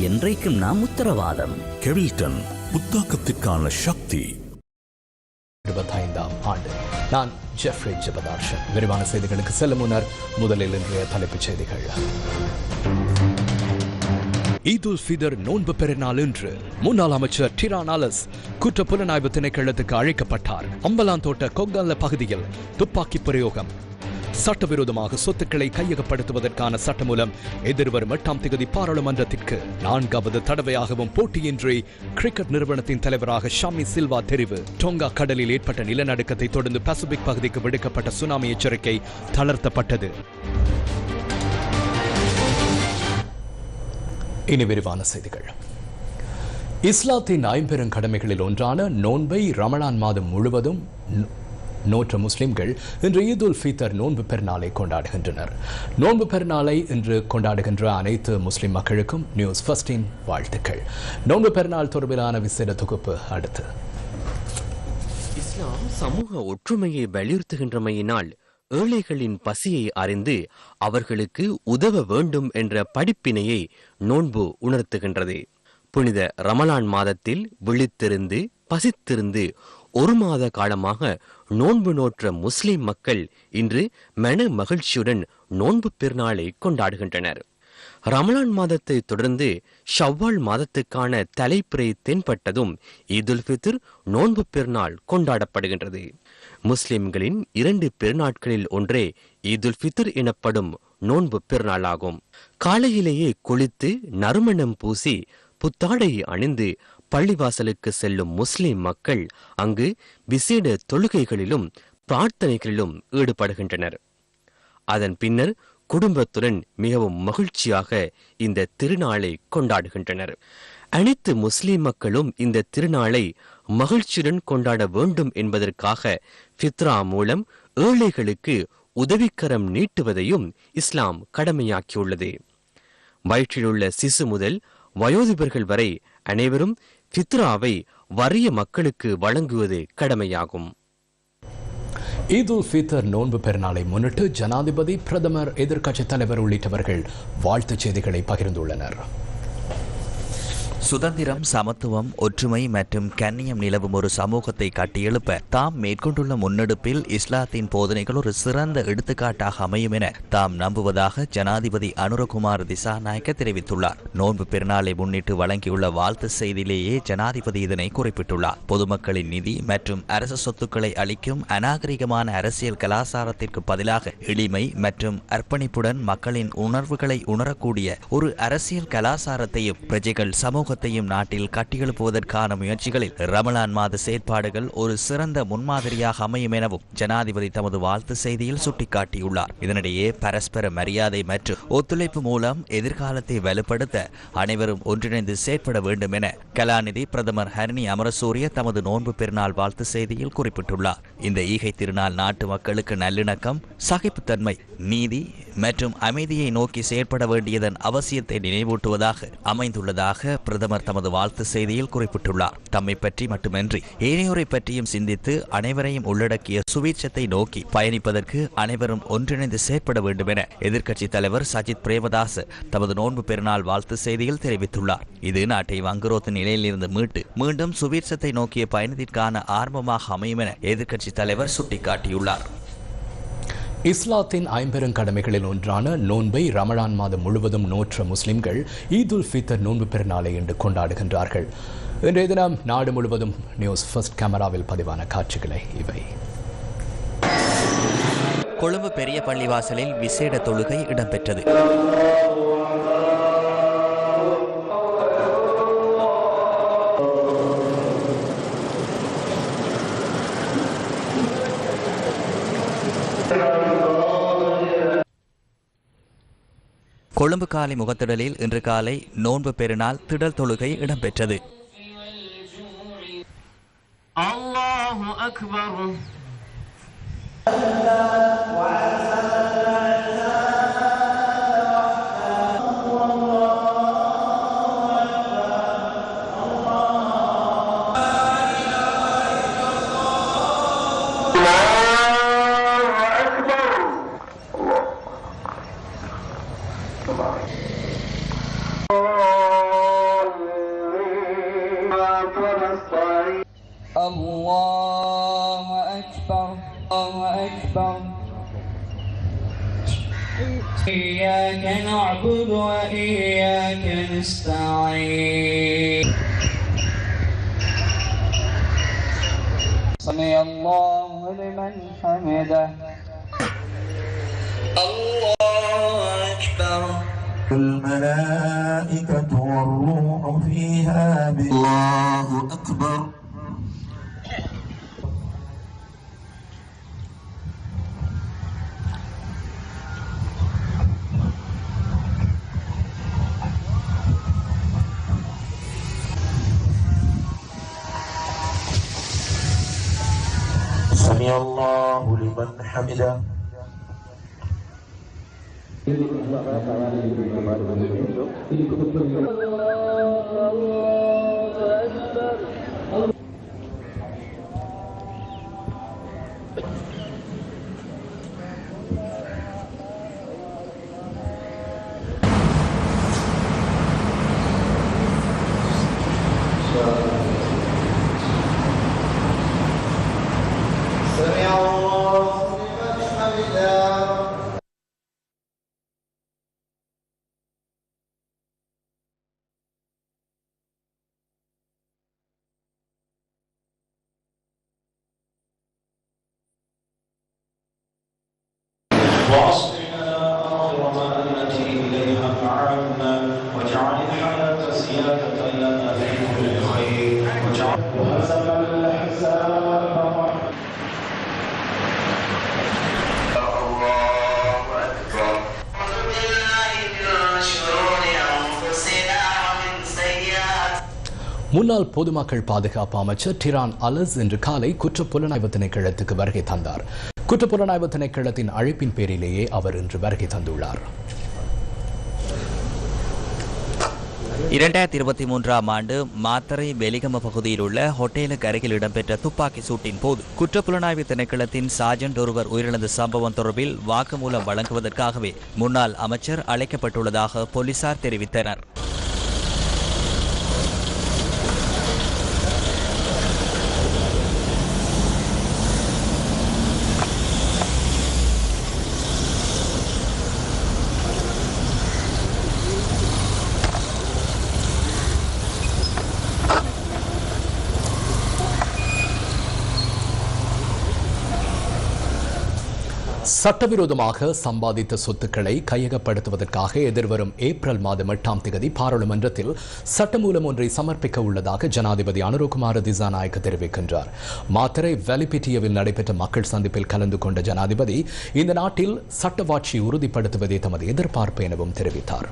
என்றைக்கும் நாம் உத்தரவாதம். கெவில்டன் புத்தாக்கத்திற்கான சக்தி. இருபத்தைந்தாம் ஆண்டு. நான் ஜெஃப்ரி ஜெபதார்ஷன். விரிவான செய்திகளுக்கு செல்லும் முன்னர் முதலில் இன்றைய தலைப்புச் செய்திகள். ஈத் உல் ஃபிதர் நோன்பு பெருநாள் இன்று முன்னாள் அமைச்சர் டிரானாலஸ் குற்ற புலனாய்வு திணைக்களத்துக்கு அழைக்கப்பட்டார். அம்பலாந்தோட்ட கொங்கல்ல பகுதியில் துப்பாக்கி பிரயோகம். சட்டவிரோதமாக சொத்துக்களை கையகப்படுத்துவதற்கான சட்டமூலம் எதிர்வரும் எட்டாம் தேதி பாராளுமன்றத்திற்கு நான்காவது தடவையாகவும் போட்டியின்றி கிரிக்கெட் நிறுவனத்தின் தலைவராக ஷாமி சில்வா தெரிவு. டோங்கா கடலில் ஏற்பட்ட நிலநடுக்கத்தை தொடர்ந்து பசிபிக் பகுதிக்கு விடுக்கப்பட்ட சுனாமி எச்சரிக்கை தளர்த்தப்பட்டது. இனி விரிவான செய்திகள். இஸ்லாத்தின் ஐம்பெரும் கடமைகளில் ஒன்றான நோன்பை ரமலான் மாதம் முழுவதும் நோற்ற முஸ்லிம்கள் இன்று ஈத் உல் ஃபித்தர் நோன்பு பெருநாளை கொண்டாடுகின்றனர். நோன்பு பெருநாளை இன்று கொண்டாடுகின்ற அனைத்து முஸ்லிம் மக்களுக்கும் நியூஸ் ஃபர்ஸ்டின் வாழ்த்துக்கள். நோன்பு பெருநாள் தொடர்பிலான விசேட தொகுப்பு அடுத்து. இஸ்லாம் சமூக ஒற்றுமையை வலியுறுத்துகின்றமையினால் ஏழைகளின் பசியை அறிந்து அவர்களுக்கு உதவ வேண்டும் என்ற படிப்பினையை நோன்பு உணர்த்துகின்றது. புனித ரமலான் மாதத்தில் விழித்திருந்து பசித்திருந்து ஒரு மாத காலமாக நோன்பு நோற்ற முஸ்லிம் மக்கள் இன்று மன மகிழ்ச்சியுடன் நோன்பு பெருநாளை கொண்டாடுகின்றனர். ரமலான் மாதத்தை தொடர்ந்து ஷவ்வால் மாதத்துக்கான தலைப்பிறை தென்பட்டதும் ஈதுல் ஃபித்ர் நோன்பு பெருநாள் கொண்டாடப்படுகின்றது. முஸ்லிம்களின் இரண்டு பெருநாட்களில் ஒன்றே ஈதுல் ஃபித்ர் எனப்படும் நோன்பு பெருநாளாகும். காலையிலேயே குளித்து நறுமணம் பூசி புத்தாடை அணிந்து பள்ளிவாசலுக்கு செல்லும் முஸ்லிம் மக்கள் அங்கு விசேட தொழுகைகளிலும் பிரார்த்தனைகளிலும் ஈடுபடுகின்றனர். அதன் பின்னர் குடும்பத்துடன் மிகவும் மகிழ்ச்சியாக இந்த திருநாளை கொண்டாடுகின்றனர். அனைத்து முஸ்லிம் மக்களும் இந்த திருநாளை மகிழ்ச்சியுடன் கொண்டாட வேண்டும் என்பதற்காக ஃபித்ரா மூலம் ஏழைகளுக்கு உதவிக்கரம் நீட்டுவதையும் இஸ்லாம் கடமையாக்கியுள்ளது. வயிற்றிலுள்ள சிசு முதல் வயோதிபர்கள் வரை அனைவரும் ஃபித்ராவை வறிய மக்களுக்கு வழங்குவது கடமையாகும். ஈத் உல் ஃபித்தர் நோன்பு பெருநாளை முன்னிட்டு ஜனாதிபதி பிரதமர் எதிர்க்கட்சித் தலைவர் உள்ளிட்டவர்கள் வாழ்த்துச் செய்திகளை பகிர்ந்துள்ளனர். சுதந்திரம் சமத்துவம் ஒற்றுமை மற்றும் கண்ணியம் நிலவும் ஒரு சமூகத்தை கட்டியெழுப்ப தாம் மேற்கொண்டுள்ள முன்னெடுப்பில் இஸ்லாத்தின் போதனைகள் ஒரு சிறந்த எடுத்துக்காட்டாக அமையும் என தாம் நம்புவதாக ஜனாதிபதி அனுரகுமார் திசாநாயக்க தெரிவித்துள்ளார். நோன்பு பெருநாளை முன்னிட்டு வழங்கியுள்ள வாழ்த்து செய்தியிலேயே ஜனாதிபதி இதனை குறிப்பிட்டுள்ளார். பொதுமக்களின் நிதி மற்றும் அரசு சொத்துக்களை அளிக்கும் அநாகரிகமான அரசியல் கலாச்சாரத்திற்கு பதிலாக எளிமை மற்றும் அர்ப்பணிப்புடன் மக்களின் உணர்வுகளை உணரக்கூடிய ஒரு அரசியல் கலாச்சாரத்தையும் பிரஜைகள் சமூக சமூகத்தையும் நாட்டில் கட்டியெழுப்புவதற்கான முயற்சிகளில் ரமலான் மாத செயற்பாடுகள் ஒரு சிறந்த முன்மாதிரியாக அமையும் எனவும் ஜனாதிபதி தமது வாழ்த்து செய்தியில் சுட்டிக்காட்டியுள்ளார். இதனிடையே பரஸ்பர மரியாதை மற்றும் ஒத்துழைப்பு மூலம் எதிர்காலத்தை வலுப்படுத்த அனைவரும் ஒன்றிணைந்து செயற்பட வேண்டும் என கலாநிதி பிரதமர் ஹரணி அமரசூரிய தமது நோன்பு பெருநாள் வாழ்த்து செய்தியில் குறிப்பிட்டுள்ளார். இந்த ஈகை திருநாள் நாட்டு மக்களுக்கு நல்லிணக்கம் சகிப்புத்தன்மை நீதி மற்றும் அமைதியை நோக்கி செயற்பட வேண்டியதன் அவசியத்தை நினைவூட்டுவதாக அமைந்துள்ளதாக பிரதமர் பிரதமர் தமது வாழ்த்து செய்தியில் குறிப்பிட்டுள்ளார். தம்மை பற்றி மட்டுமின்றி ஏனையோரை பற்றியும் சிந்தித்து அனைவரையும் உள்ளடக்கிய சுவீட்சத்தை நோக்கி பயணிப்பதற்கு அனைவரும் ஒன்றிணைந்து செயற்பட வேண்டும் என எதிர்க்கட்சித் தலைவர் சஜித் பிரேமதாஸ் தமது நோன்பு பெருநாள் வாழ்த்து செய்தியில் தெரிவித்துள்ளார். இது நாட்டை வங்குரோத்து நிலையிலிருந்து மீட்டு மீண்டும் சுவீட்சத்தை நோக்கிய பயணத்திற்கான ஆரம்பமாக அமையும் என எதிர்க்கட்சித் தலைவர் சுட்டிக்காட்டியுள்ளார். இஸ்லாத்தின் ஐம்பெரும் கடமைகளில் ஒன்றான நோன்பை ரமலான் மாதம் முழுவதும் நோற்ற முஸ்லிம்கள் ஈத் உல் ஃபித்தர் நோன்பு பெருநாளை என்று கொண்டாடுகின்றார்கள். இன்றைய தினம் நாடு முழுவதும் நியூஸ் ஃபர்ஸ்ட் கேமராவில் பதிவான காட்சிகளை இவை. கொழும்பு பெரிய பள்ளிவாசலில் விசேட தொழுகை இடம்பெற்றது. கொழும்பு காலை முகத்திடலில் இன்று காலை நோன்பு பெருநாள் திடல் தொழுகை இடம்பெற்றது. الملائكة والروح فيها الله أكبر. سمع الله لمن حمده. ఇది కుటుంబంలో وأصلنا أرضنا التي إليها معادنا واجعل الحياة زيادة لنا في كل خير واجعل وهزم الأحزاب الله أكبر أعوذ بالله من شرور أنفسنا ومن سيئات முன்னாள் பொதுமக்கள் பாதுகாப்பு அமைச்சர் டிரான் அலஸ் இன்று காலை குற்ற புலனாய்வு திணைக்களத்துக்கு வருகை தந்தார் குற்ற புலனாய்வு திணைக்களத்தின் அழைப்பின் பேரிலேயே அவர் இன்று வருகை தந்துள்ளார். இரண்டாயிரத்தி இருபத்தி மூன்றாம் ஆண்டு மாத்தரை வெலிகம பகுதியில் உள்ள ஹோட்டலுக்கு அருகில் இடம்பெற்ற துப்பாக்கி சூட்டின் போது குற்றப்புலனாய்வு திணைக்களத்தின் சார்ஜென்ட் ஒருவர் உயிரிழந்த சம்பவம் தொடர்பில் வாக்குமூலம் வழங்குவதற்காகவே முன்னாள் அமைச்சர் அழைக்கப்பட்டுள்ளதாக போலீசார் தெரிவித்தனர். சட்டவிரோதமாக சம்பாதித்த சொத்துக்களை கையகப்படுத்துவதற்காக எதிர்வரும் ஏப்ரல் மாதம் எட்டாம் தேதி பாராளுமன்றத்தில் சட்டமூலம் ஒன்றை சமர்ப்பிக்க உள்ளதாக ஜனாதிபதி அனுரகுமார திசாநாயக்க தெரிவிக்கின்றார். மாத்தரை வெலிபிட்டியவில் நடைபெற்ற மக்கள் சந்திப்பில் கலந்து கொண்ட ஜனாதிபதி இந்த நாட்டில் சட்டவாட்சி உறுதிப்படுத்துவதே தமது எதிர்பார்ப்பு எனவும் தெரிவித்தார்.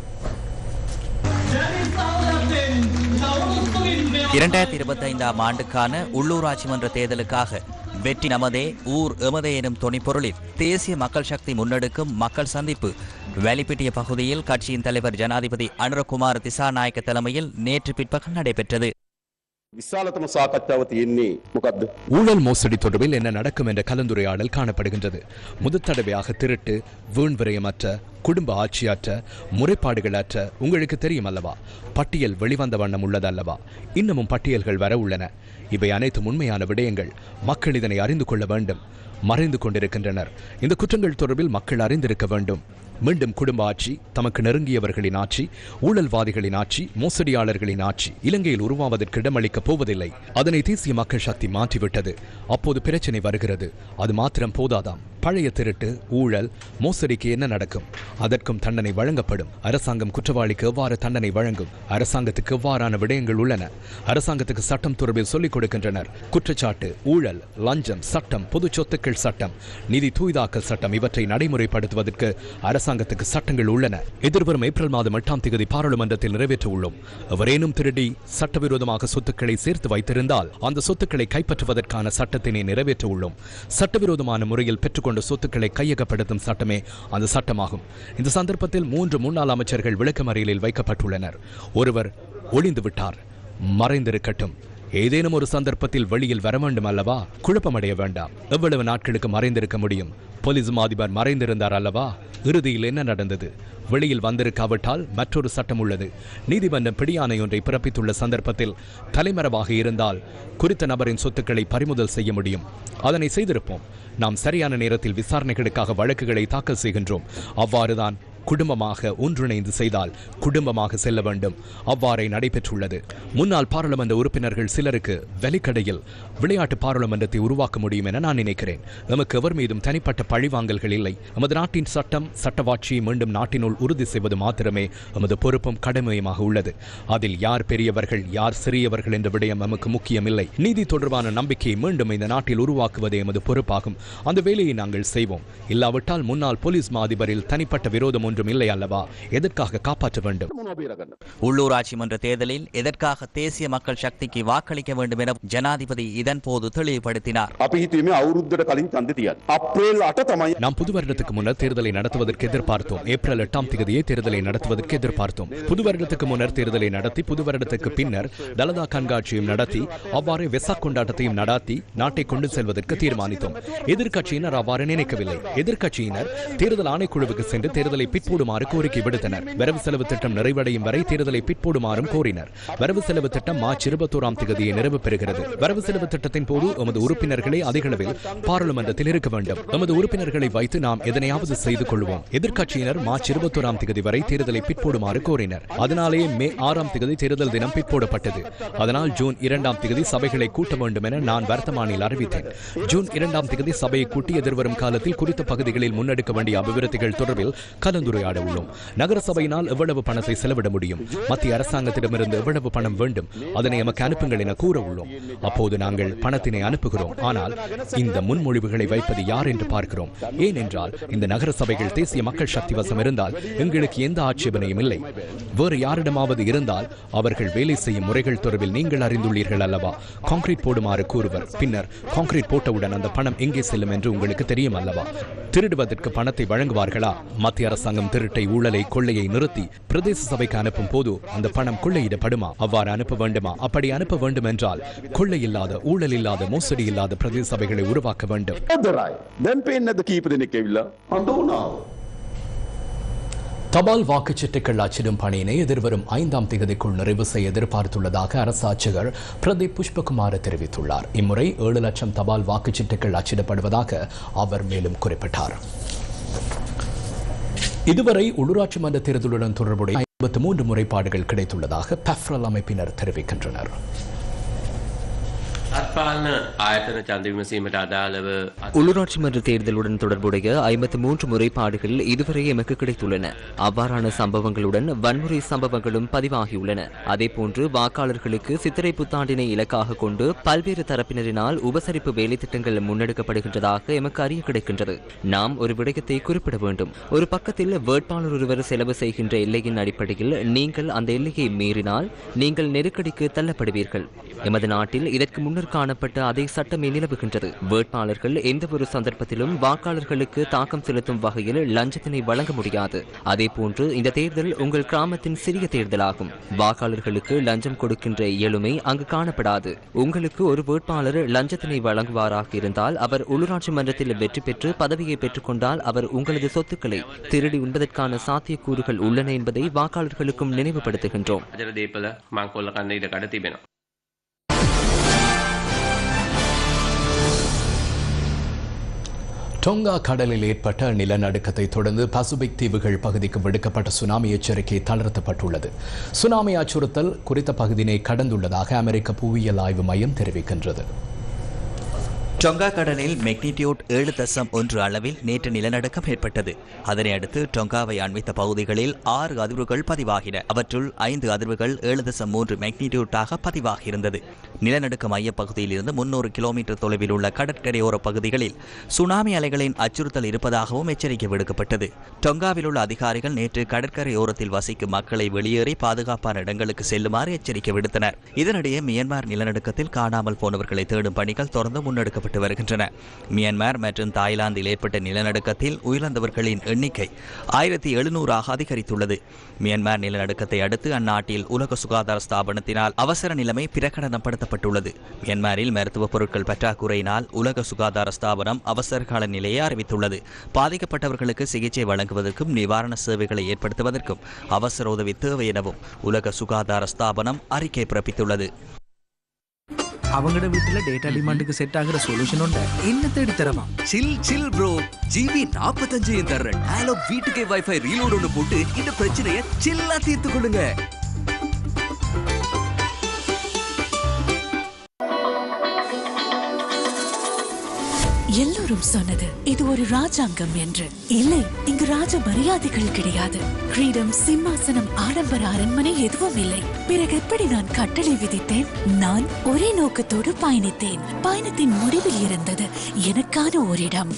இரண்டாயிரத்தி இருபத்தி ஐந்தாம் ஆண்டுக்கான உள்ளூராட்சி மன்ற தேர்தலுக்காக வெற்றி நமதே ஊர் எமதே எனும் துணைப்பொருளில் தேசிய மக்கள் சக்தி முன்னெடுக்கும் மக்கள் சந்திப்பு. வேலிப்பிட்டிய பகுதியில் கட்சியின் தலைவர் ஜனாதிபதி அனுரகுமார் திசாநாயக்க தலைமையில் நேற்று பிற்பகல் நடைபெற்றது. விசாலத்தம சாக்கச்சாவத்து எண்ணி முகத்து. ஊழல் மோசடி தொடர்பில் என்ன நடக்கும் என்ற கலந்துரையாடல் காணப்படுகின்றது. முதற்தடவையாக திருட்டு வீண் விரயமற்ற குடும்ப ஆட்சியாற்ற முறைப்பாடுகளற்ற உங்களுக்கு தெரியும் அல்லவா? பட்டியல் வெளிவந்த வண்ணம் உள்ளது அல்லவா? இன்னமும் பட்டியல்கள் வர உள்ளன. இவை அனைத்தும் உண்மையான விடயங்கள். மக்கள் இதனை அறிந்து கொள்ள வேண்டும். மறைந்து கொண்டிருக்கின்றனர். இந்த குற்றங்கள் தொடர்பில் மக்கள் அறிந்திருக்க வேண்டும். மீண்டும் குடும்ப ஆட்சி தமக்கு நெருங்கியவர்களின் ஆட்சி ஊழல்வாதிகளின் ஆட்சி மோசடியாளர்களின் ஆட்சி இலங்கையில் உருவாவதற்கு இடமளிக்கப் போவதில்லை. அதனை தேசிய மக்கள் சக்தி மாற்றிவிட்டது. அப்போது பிரச்சனை வருகிறது. அது மாத்திரம் போதாதாம். பழைய திருட்டு ஊழல் மோசடிக்கு என்ன நடக்கும்? அதற்கும் தண்டனை வழங்கப்படும். அரசாங்கம் குற்றவாளிக்கு எவ்வாறு தண்டனை வழங்கும்? அரசாங்கத்துக்கு எவ்வாறான விடயங்கள் உள்ளன? அரசாங்கத்துக்கு சட்டம் தொடர்பில் சொல்லிக் கொடுக்கின்றனர். குற்றச்சாட்டு ஊழல் லஞ்சம் சட்டம் பொது சொத்துக்கள் சட்டம் நிதி தூய்தாக்கல் சட்டம் இவற்றை நடைமுறைப்படுத்துவதற்கு அரசாங்கத்துக்கு சட்டங்கள் உள்ளன. எதிர்வரும் ஏப்ரல் மாதம் எட்டாம் தேதி பாராளுமன்றத்தில் நிறைவேற்ற உள்ளோம். எவரேனும் திருடி சட்டவிரோதமாக சொத்துக்களை சேர்த்து வைத்திருந்தால் அந்த சொத்துக்களை கைப்பற்றுவதற்கான சட்டத்தினை நிறைவேற்ற உள்ளோம். சட்டவிரோதமான முறையில் பெற்றுக்கொண்ட சொத்துக்களை கையகப்படுத்தும் சட்டமே அந்த சட்டமாகும். இந்த சந்தர்ப்பத்தில் மூன்று முன்னாள் அமைச்சர்கள் விளக்கமறியலில் வைக்கப்பட்டுள்ளனர். ஒருவர் ஒளிந்து விட்டார் மறைந்திருக்கட்டும். ஏதேனும் ஒரு சந்தர்ப்பத்தில் வெளியில் வர வேண்டும் அல்லவா? குழப்பமடைய வேண்டாம். எவ்வளவு நாட்களுக்கு மறைந்திருக்க முடியும்? போலீஸ் அதிபர் மறைந்திருந்தார் அல்லவா? இறுதியில் என்ன நடந்தது? வெளியில் வந்திருக்காவிட்டால் மற்றொரு சட்டம் உள்ளது. நீதிமன்றம் பிடியானை ஒன்றை பிறப்பித்துள்ள சந்தர்ப்பத்தில் தலைமறைவாக இருந்தால் குறித்த நபரின் சொத்துக்களை பறிமுதல் செய்ய முடியும். அதனை செய்திருப்போம். நாம் சரியான நேரத்தில் விசாரணைகளுக்காக வழக்குகளை தாக்கல் செய்கின்றோம். அவ்வாறுதான் குடும்பமாக ஒன்றிணைந்து செய்தால் குடும்பமாக செல்ல வேண்டும். அவ்வாறே நடைபெற்றுள்ளது. முன்னாள் பாராளுமன்ற உறுப்பினர்கள் சிலருக்கு வெளிக்கடையில் விளையாட்டு பாராளுமன்றத்தை உருவாக்க முடியும் என நான் நினைக்கிறேன். நமக்கு எவர் மீதும் தனிப்பட்ட பழிவாங்கல்கள் இல்லை. நமது நாட்டின் சட்டம் சட்டவாட்சியை மீண்டும் நாட்டினுள் உறுதி செய்வது மாத்திரமே நமது பொறுப்பும் கடமையுமாக உள்ளது. அதில் யார் பெரியவர்கள் யார் சிறியவர்கள் என்ற விடயம் நமக்கு முக்கியமில்லை நீதி தொடர்பான நம்பிக்கையை மீண்டும் இந்த நாட்டில் உருவாக்குவதே எமது பொறுப்பாகும். அந்த வேலையை நாங்கள் செய்வோம். இல்லாவிட்டால் முன்னாள் போலீஸ் மா அதிபரில் தனிப்பட்ட விரோதம் ஒன்றும் இல்லை அல்லவா? எதற்காக காப்பாற்ற வேண்டும்? உள்ளூராட்சி மன்ற தேர்தலில் எதற்காக தேசிய மக்கள் சக்திக்கு வாக்களிக்க வேண்டும் என ஜனாதிபதி இதன் போது தெளிவுபடுத்தினார். நாம் புது வருடத்துக்கு முன்னர் தேர்தலை நடத்துவதற்கு எதிர்பார்த்தோம். ஏப்ரல் எட்டாம் தேதியே தேர்தலை நடத்துவதற்கு எதிர்பார்த்தோம். புது வருடத்துக்கு முன்னர் தேர்தலை நடத்தி புது வருடத்துக்கு பின்னர் தலதா கண்காட்சியும் நடத்தி அவ்வாறு வெசா கொண்டாட்டத்தையும் நடாத்தி நாட்டை கொண்டு செல்வதற்கு தீர்மானித்தோம். எதிர்கட்சியினர் அவ்வாறு நினைக்கவில்லை. எதிர்க்கட்சியினர் தேர்தல் ஆணைக்குழுவுக்கு சென்று தேர்தலை பிற்போடுமாறு கோரிக்கை விடுத்தனர். வரவு செலவு திட்டம் நிறைவடையும் வரை தேர்தலை பிற்போடுமாறும் கோரினர். வரவு செலவு திட்டம் மார்ச் இருபத்தோராம் தேதியை நிறைவு பெறுகிறது. வரவு செலவு திட்டத்தின் போது எமது உறுப்பினர்களே அதிக அளவில் பாராளுமன்றத்தில் இருக்க வேண்டும். எமது உறுப்பினர்களை வைத்து நாம் எதனையாவது செய்து கொள்வோம். எதிர்க்கட்சியினர் மார்ச் இருபத்தோராம் தேதி வரை தேர்தலை பிற்போடுமாறு கோரினர். அதனாலேயே மே ஆறாம் தேதி தேர்தல் தினம் பிற்போடப்பட்டது. அதனால் ஜூன் இரண்டாம் தேதி சபைகளை கூட்ட வேண்டும் என நான் வர்த்தமானில் அறிவித்தேன். ஜூன் இரண்டாம் தேதி சபையை கூட்டி எதிர்வரும் காலத்தில் குறித்த பகுதிகளில் முன்னெடுக்க வேண்டிய அபிவிருத்திகள் தொடர்பில் கலந்துரை கலந்துரையாட உள்ளோம் நகர சபையினால் எவ்வளவு பணத்தை செலவிட முடியும்? மத்திய அரசாங்கத்திடமிருந்து எவ்வளவு பணம் வேண்டும்? அதனை எமக்கு அனுப்புங்கள் என கூற உள்ளோம் அப்போது நாங்கள் பணத்தினை அனுப்புகிறோம். ஆனால் இந்த முன்மொழிவுகளை வைப்பது யார் என்று பார்க்கிறோம். ஏனென்றால் இந்த நகர சபைகள் தேசிய மக்கள் சக்தி வசம் இருந்தால் எங்களுக்கு எந்த ஆட்சேபனையும் இல்லை. வேறு யாரிடமாவது இருந்தால் அவர்கள் வேலை செய்யும் முறைகள் தொடர்பில் நீங்கள் அறிந்துள்ளீர்கள் அல்லவா? கான்கிரீட் போடுமாறு கூறுவர். பின்னர் கான்கிரீட் போட்டவுடன் அந்த பணம் எங்கே செல்லும் என்று உங்களுக்கு தெரியும் அல்லவா? திருடுவதற்கு பணத்தை வழங்குவார்களா? மத்திய அரசாங்கம் மற்றும் திருட்டை ஊழலை கொள்ளையை நிறுத்தி பிரதேச சபைக்கு அனுப்பும் போது அந்த பணம் கொள்ளையிடப்படுமா? அவ்வாறு அனுப்ப வேண்டுமா? அப்படி அனுப்ப வேண்டும். என்றால் கொள்ளை இல்லாத ஊழல் இல்லாத மோசடி இல்லாத பிரதேச சபைகளை உருவாக்க வேண்டும் தபால் வாக்குச்சீட்டுகள் அச்சிடும் பணியினை எதிர்வரும் ஐந்தாம் தேதிக்குள் நிறைவு செய்ய எதிர்பார்த்துள்ளதாக அரசு ஆட்சியர் பிரதீப் புஷ்பகுமார் தெரிவித்துள்ளார். இம்முறை ஏழு லட்சம் தபால் வாக்குச்சீட்டுகள் அச்சிடப்படுவதாக அவர் மேலும் குறிப்பிட்டார். இதுவரை உள்ளூராட்சி மன்ற தேர்தலுடன் தொடர்புடைய ஐம்பத்தி மூன்று முறைப்பாடுகள் கிடைத்துள்ளதாக பெஃப்ரல் அமைப்பினர் தெரிவிக்கின்றனர். අත්පාලන ආයතන චන්ද විමසීමට අදාළව உள்ளூராட்சி மன்ற தேர்தலுடன் தொடர்புடைய ஐம்பத்து மூன்று முறைப்பாடுகள் இதுவரை எமக்கு கிடைத்துள்ளன அவ்வாறான சம்பவங்களுடன் வன்முறை சம்பவங்களும் பதிவாகியுள்ளன அதேபோன்று வாக்காளர்களுக்கு சித்திரை புத்தாண்டினை இலக்காக கொண்டு பல்வேறு தரப்பினரினால் உபசரிப்பு வேலை திட்டங்கள் முன்னெடுக்கப்படுகின்றதாக எமக்கு அறிய கிடைக்கின்றது நாம் ஒரு விடயத்தை குறிப்பிட வேண்டும் ஒரு பக்கத்தில் வேட்பாளர் ஒருவர் செலவு செய்கின்ற எல்லையின் அடிப்படையில் நீங்கள் அந்த எல்லையை மீறினால் நீங்கள் நெருக்கடிக்கு தள்ளப்படுவீர்கள் எமது நாட்டில் இதற்கு முன்னர் காணப்பட்ட அதே சட்டமே நிலவுகின்றது. வேட்பாளர்கள் எந்த ஒரு சந்தர்ப்பத்திலும் வாக்காளர்களுக்கு தாக்கம் செலுத்தும் வகையில் லஞ்சத்தினை வழங்க முடியாது. அதேபோன்று இந்த தேர்தல் உங்கள் கிராமத்தின் சிறிய தேர்தலாகும். வாக்காளர்களுக்கு லஞ்சம் கொடுக்கின்ற இயலுமை அங்கு காணப்படாது. உங்களுக்கு ஒரு வேட்பாளர் லஞ்சத்தினை வழங்குவாராக இருந்தால் அவர் உள்ளூராட்சி மன்றத்தில் வெற்றி பெற்று பதவியை பெற்றுக்கொண்டால் அவர் உங்களது சொத்துக்களை திருடி உண்பதற்கான சாத்தியக்கூறுகள் உள்ளன என்பதை வாக்காளர்களுக்கும் நினைவுபடுத்துகின்றோம். டொங்கா கடலில் ஏற்பட்ட நிலநடுக்கத்தை தொடர்ந்து பசுபிக் தீவுகள் பகுதிக்கு விடுக்கப்பட்ட சுனாமி எச்சரிக்கை தளர்த்தப்பட்டுள்ளது. சுனாமி அச்சுறுத்தல் குறித்த பகுதியினை கடந்துள்ளதாக அமெரிக்க புவியியல் ஆய்வு மையம் தெரிவிக்கின்றது. டொங்கா கடலில் மெக்னிடியூட் ஏழு தசம் ஒன்று அளவில் நேற்று நிலநடுக்கம் ஏற்பட்டது. அதனை அடுத்து டொங்காவை அண்மித்த பகுதிகளில் ஆறு அதிர்வுகள் பதிவாகின. அவற்றுள் ஐந்து அதிர்வுகள் ஏழு தசம் மூன்று மெக்னிடியூட்டாக பதிவாகியிருந்தது. நிலநடுக்க மையப்பகுதியில் இருந்து முன்னூறு கிலோமீட்டர் தொலைவில் உள்ள கடற்கரையோர பகுதிகளில் சுனாமி அலைகளின் அச்சுறுத்தல் இருப்பதாகவும் எச்சரிக்கை விடுக்கப்பட்டது. டொங்காவில் உள்ள அதிகாரிகள் நேற்று கடற்கரையோரத்தில் வசிக்கும் மக்களை வெளியேறி பாதுகாப்பான இடங்களுக்கு செல்லுமாறு எச்சரிக்கை விடுத்தனர். இதனிடையே மியான்மர் நிலநடுக்கத்தில் காணாமல் போனவர்களை தேடும் பணிகள் தொடர்ந்து முன்னெடுக்கப்பட்டு ஈடுபட்டு வருகின்றன. மியான்மர் மற்றும் தாய்லாந்தில் ஏற்பட்ட நிலநடுக்கத்தில் உயிரிழந்தவர்களின் எண்ணிக்கை ஆயிரத்தி எழுநூறாக அதிகரித்துள்ளது. மியான்மர் நிலநடுக்கத்தை அடுத்து அந்நாட்டில் உலக சுகாதார ஸ்தாபனத்தினால் அவசர நிலைமை பிரகடனப்படுத்தப்பட்டுள்ளது. மியான்மரில் மருத்துவ பொருட்கள் பற்றாக்குறையினால் உலக சுகாதார ஸ்தாபனம் அவசரகால நிலையை அறிவித்துள்ளது. பாதிக்கப்பட்டவர்களுக்கு சிகிச்சை வழங்குவதற்கும் நிவாரண சேவைகளை ஏற்படுத்துவதற்கும் அவசர உதவி தேவை எனவும் உலக சுகாதார ஸ்தாபனம் அறிக்கை பிறப்பித்துள்ளது. அவங்களோட வீட்டுல டேட்டா டிமாண்டுக்கு செட் ஆகுற சொல்யூஷன் உண்டு. என்ன தேடி தரமா சில் சில் ப்ரோ ஜிபி நாற்பத்தஞ்சு தர்றேன். ஹலோ வீட்டுக்கே வைஃபை ரீலோட் ஒன்று போட்டு இந்த பிரச்சனையை சில்லா தீர்த்து கொள்ளுங்க எல்லோரும் சொன்னது இது ஒரு ராஜாங்கம் என்று. இல்லை இங்கு ராஜ மரியாதைகள் கிடையாது. கிரீடம் சிம்மாசனம் ஆடம்பர அரண்மனை எதுவும் இல்லை. பிறகு எப்படி நான் கட்டளை விதித்தேன்? நான் ஒரே நோக்கத்தோடு பயணித்தேன். பயணத்தின் முடிவில் இருந்தது எனக்கான ஒரு இடம்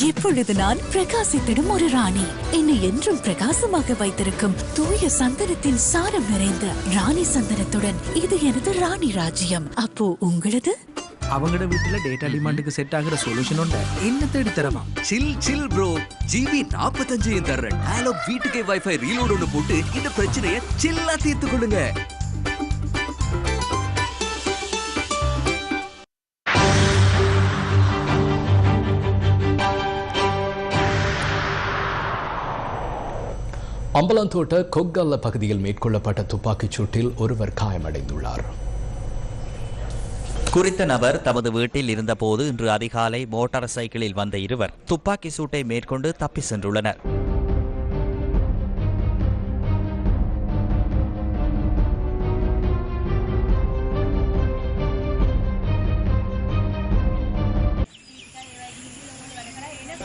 இப்பொழுது நான் பிரகாசித்திடும் ஒரு ராணி. என்னை என்றும் பிரகாசமாக வைத்திருக்கும் தூய சந்தனத்தின் சாரம் நிறைந்த ராணி சந்தனத்துடன் இது எனது ராணி ராஜ்யம். அப்போ உங்களது? அவங்களோட வீட்டுல டேட்டா டிமாண்டுக்கு செட் ஆகுற சொல்யூஷன் உண்டு. என்ன தேடி தரமா சில் சில் ப்ரோ ஜிபி நாற்பத்தஞ்சு தர்றேன். ஹலோ வீட்டுக்கே வைஃபை ரீலோட் ஒன்று போட்டு இந்த பிரச்சனையை சில்லா தீர்த்து கொள்ளுங்க அம்பலந்தோட்ட கொக்கல்ல பகுதியில் மேற்கொள்ளப்பட்ட துப்பாக்கிச் சூட்டில் ஒருவர் காயமடைந்துள்ளார். குறித்த நபர் தமது வீட்டில் இருந்தபோது இன்று அதிகாலை மோட்டார் சைக்கிளில் வந்த இருவர் துப்பாக்கி சூட்டை மேற்கொண்டு தப்பி சென்றுள்ளனர்.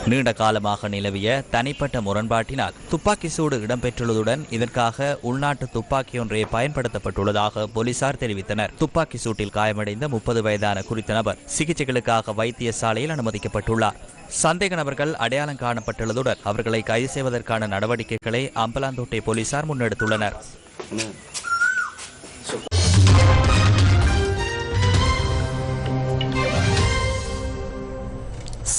நீண்ட காலமாக நிலவிய தனிப்பட்ட முரண்பாட்டினால் துப்பாக்கி சூடு இடம்பெற்றுள்ளதுடன் இதற்காக உள்நாட்டு துப்பாக்கி ஒன்றை பயன்படுத்தப்பட்டுள்ளதாக போலீசார் தெரிவித்தனர். துப்பாக்கி சூட்டில் காயமடைந்த முப்பது வயதான குறித்த நபர் சிகிச்சைகளுக்காக வைத்தியசாலையில் அனுமதிக்கப்பட்டுள்ளார். சந்தேக நபர்கள் அடையாளம் காணப்பட்டுள்ளதுடன் அவர்களை கைது செய்வதற்கான நடவடிக்கைகளை அம்பலாந்தோட்டை போலீசார் முன்னெடுத்துள்ளனர்.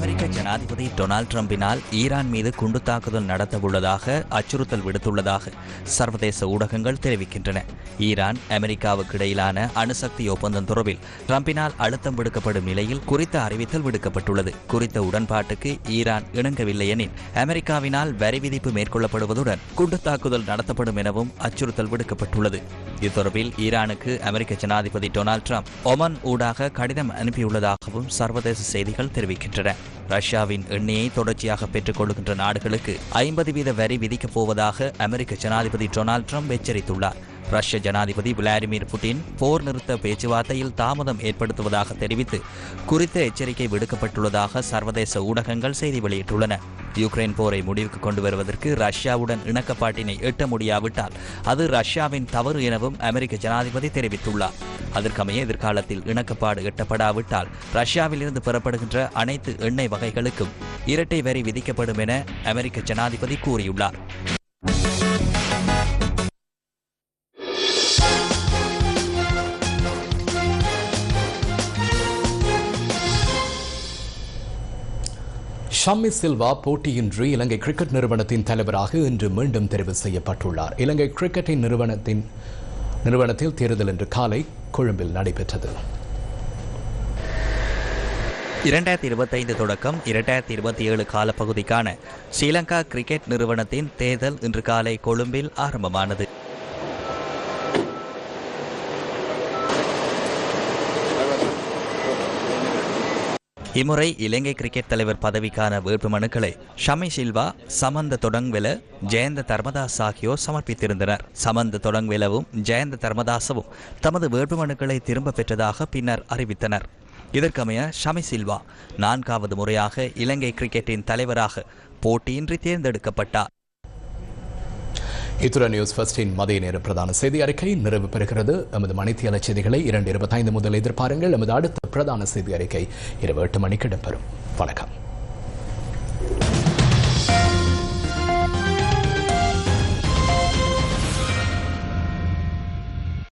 அமெரிக்க ஜனாதிபதி டொனால்ட் டிரம்பினால் ஈரான் மீது குண்டு தாக்குதல் நடத்தவுள்ளதாக அச்சுறுத்தல் விடுத்துள்ளதாக சர்வதேச ஊடகங்கள் தெரிவிக்கின்றன. ஈரான் அமெரிக்காவுக்கு இடையிலான அணுசக்தி ஒப்பந்தம் தொடர்பில் ட்ரம்பினால் அழுத்தம் விடுக்கப்படும் நிலையில் குறித்த அறிவித்தல் விடுக்கப்பட்டுள்ளது. குறித்த உடன்பாட்டுக்கு ஈரான் இணங்கவில்லை எனில் அமெரிக்காவினால் வரி விதிப்பு மேற்கொள்ளப்படுவதுடன் குண்டு தாக்குதல் நடத்தப்படும் எனவும் அச்சுறுத்தல் விடுக்கப்பட்டுள்ளது. இது தொடர்பில் ஈரானுக்கு அமெரிக்க ஜனாதிபதி டொனால்ட் ட்ரம்ப் ஒமன் ஊடாக கடிதம் அனுப்பியுள்ளதாகவும் சர்வதேச செய்திகள் தெரிவிக்கின்றன. ரஷ்யாவின் எண்ணெயை தொடர்ச்சியாக பெற்றுக் கொள்கின்ற நாடுகளுக்கு ஐம்பது வீத வரி விதிக்கப் போவதாக அமெரிக்க ஜனாதிபதி டொனால்ட் ட்ரம்ப் எச்சரித்துள்ளார். ரஷ்ய ஜனாதிபதி விளாடிமிர் புட்டின் போர் நிறுத்த பேச்சுவார்த்தையில் தாமதம் ஏற்படுத்துவதாக தெரிவித்து குறித்த எச்சரிக்கை விடுக்கப்பட்டுள்ளதாக சர்வதேச ஊடகங்கள் செய்தி வெளியிட்டுள்ளன. யுக்ரைன் போரை முடிவுக்கு கொண்டு வருவதற்கு ரஷ்யாவுடன் இணக்கப்பாட்டினை எட்ட முடியாவிட்டால் அது ரஷ்யாவின் தவறு எனவும் அமெரிக்க ஜனாதிபதி தெரிவித்துள்ளார். அதற்கமைய எதிர்காலத்தில் இணக்கப்பாடு எட்டப்படாவிட்டால் ரஷ்யாவிலிருந்து பெறப்படுகின்ற அனைத்து எண்ணெய் வகைகளுக்கும் இரட்டை வரி விதிக்கப்படும் என அமெரிக்க ஜனாதிபதி கூறியுள்ளார். ஷம்மி சில்வா போட்டியின்றி இலங்கை கிரிக்கெட் நிறுவனத்தின் தலைவராக இன்று மீண்டும் தெரிவு செய்யப்பட்டுள்ளார். இலங்கை கிரிக்கெட்டின் நிறுவனத்தின் நிறுவனத்தில் தேர்தல் இன்று காலை கொழும்பில் நடைபெற்றது. இரண்டாயிரத்தி இருபத்தைந்து தொடக்கம் இரண்டாயிரத்தி இருபத்தி ஏழு காலப்பகுதிக்கான ஸ்ரீலங்கா கிரிக்கெட் நிறுவனத்தின் தேர்தல் இன்று காலை கொழும்பில் ஆரம்பமானது. இம்முறை இலங்கை கிரிக்கெட் தலைவர் பதவிக்கான வேட்புமனுக்களை ஷமி சில்வா சமந்த தொடங்வெல ஜெயந்த தர்மதாஸ் ஆகியோர் சமர்ப்பித்திருந்தனர். சமந்த தொடங்வெலவும் ஜெயந்த தர்மதாசவும் தமது வேட்புமனுக்களை திரும்ப பெற்றதாக பின்னர் அறிவித்தனர். இதற்கமைய ஷமி சில்வா நான்காவது முறையாக இலங்கை கிரிக்கெட்டின் தலைவராக போட்டியின்றி தேர்ந்தெடுக்கப்பட்டார். இத்துடன் நியூஸ் ஃபர்ஸ்டின் மதிய நேர பிரதான செய்தி அறிக்கை நிறைவு பெறுகிறது. எமது மணித்தியால செய்திகளை இரண்டு இருபத்தைந்து முதல் எதிர்பாருங்கள். எமது அடுத்த பிரதான செய்தி அறிக்கை இரவு எட்டு மணிக்கு இடம்பெறும். வணக்கம்.